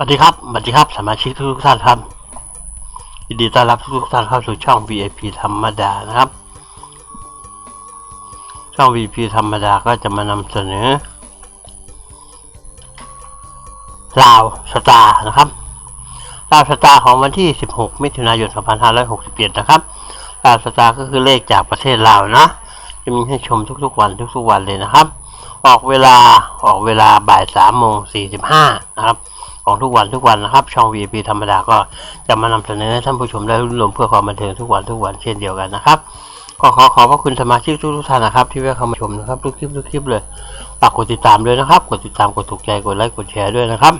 สวัสดีครับสวัสดีครับสมาชิกทุกท่านครับยินดีต้อนรับทุกท่านเข้าสู่ช่อง VIP ธรรมดานะครับ ช่อง VIP ธรรมดาก็จะมานำเสนอลาวสตาร์นะครับลาวสตาร์ของวันที่ 16 มิถุนายน 2567นะครับลาวสตาร์ก็คือเลขจากประเทศลาวนะ จะมีให้ชมทุกๆวันทุกๆวันเลยนะครับ ออกเวลาออกเวลาบ่าย3โมง45นะครับ ของทุกวันทุกวันนะครับ ช่อง VIP ธรรมดาก็จะมานำเสนอให้ท่านผู้ชมได้รุ่นรวมเพื่อความบันเทิงทุกวันทุกวันเช่นเดียวกันนะครับก็ขอขอบพระคุณสมาชิกทุกท่านนะครับ ที่แวะเข้ามาชมนะครับทุกคลิปทุกคลิปเลยฝากกดติดตามด้วยนะครับ กดติดตามกดถูกใจกดไลค์กดแชร์ด้วยนะครับ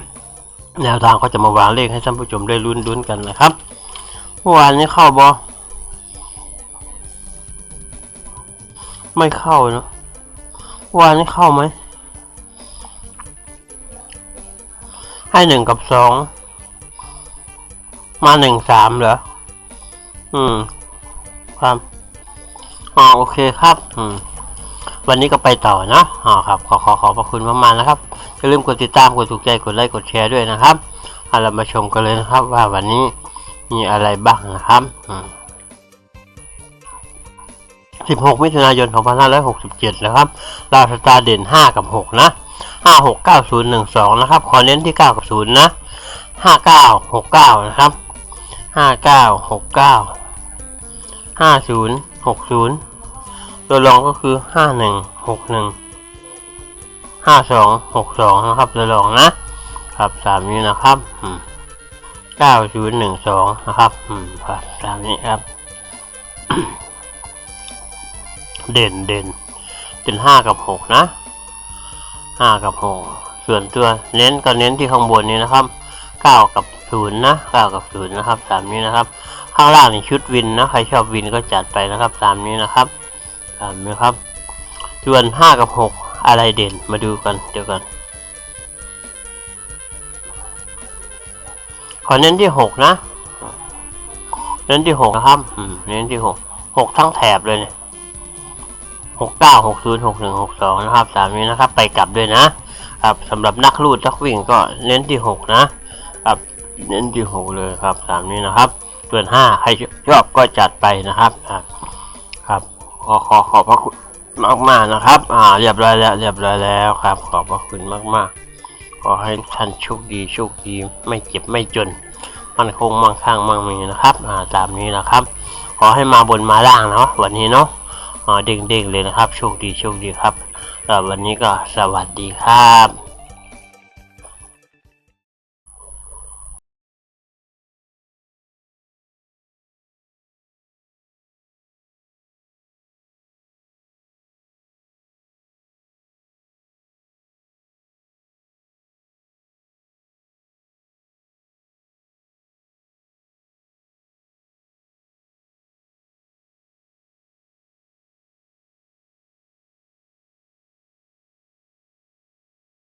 แนวทางก็จะมาวางเลขให้ท่านผู้ชมได้ลุ้นลุ้นกันนะครับเมื่อวานนี้เข้าบอไม่เข้าเนะวานนี้เข้าไหม ให้หนึ่งกับสอง มาหนึ่งสามเหรอ อืม ครับ อ๋อโอเคครับ อืม วันนี้ก็ไปต่อนะอ๋อครับ ขอขอขอบพระคุณมากๆนะครับ อย่าลืมกดติดตาม กดถูกใจ กดไลค์ กดแชร์ด้วยนะครับเอาเรามาชมกันเลยนะครับ ว่าวันนี้มีอะไรบ้างนะครับ อืม16 มิถุนายน 2567 นะครับลาวสตาร์เด่น 5 กับ 6 นะ ห้าหกเก้าศูนย์หนึ่งสองนะครับ ขอเน้นที่เก้ากับศูนย์นะห้าเก้าหกเก้านะครับห้าเก้าหกเก้าห้าศูนย์หกศูนย์ตัวรองก็คือห้าหนึ่งหกหนึ่งห้าสองหกสองนะครับตัวรองนะ ครับสามนี้นะครับเก้าศูนย์หนึ่งสองนะครับครับสามนี้ครับ เด่นเด่นเด่นห้ากับหกนะ ห้ากับหกส่วนตัวเน้นก็เน้นที่ข้างบนนี้นะครับเก้ากับศูนย์นะเก้ากับศูนย์นะครับสามนี้นะครับ ข้างล่างนี่ชุดวินนะ ใครชอบวินก็จัดไปนะครับสามนี้นะครับสามนี้ครับ ส่วนห้ากับหกอะไรเด่นมาดูกันเดี๋ยวกันขอเน้นที่หกนะ เน้นที่หกนะครับ อืม เน้นที่หกหกทั้งแถบเลยเนี่ย หกเก้าหกศูนย์หกหนึ่งหกสองนะครับสามนี้นะครับ ไปกลับด้วยนะครับสำหรับนักลูดนักวิ่งก็เน้นที่หกนะครับเน้นที่หกเลยครับสามนี้นะครับ ส่วนห้าใครชอบก็จัดไปนะครับครับครับขอขอขอบพระคุณมากมากนะครับ อ่า เรียบร้อยแล้ว เรียบร้อยแล้วครับ ขอบพระคุณมากมากขอให้ท่านโชคดีโชคดี ไม่เจ็บไม่จน มันคงมั่งคั่งมั่งมีนะครับ อ่า ตามนี้นะครับ ขอให้มาบนมาล่างเนาะ วันนี้เนาะ อ๋อเด้งๆเลยนะครับ โชคดีโชคดีครับสำหรับวันนี้ก็สวัสดีครับ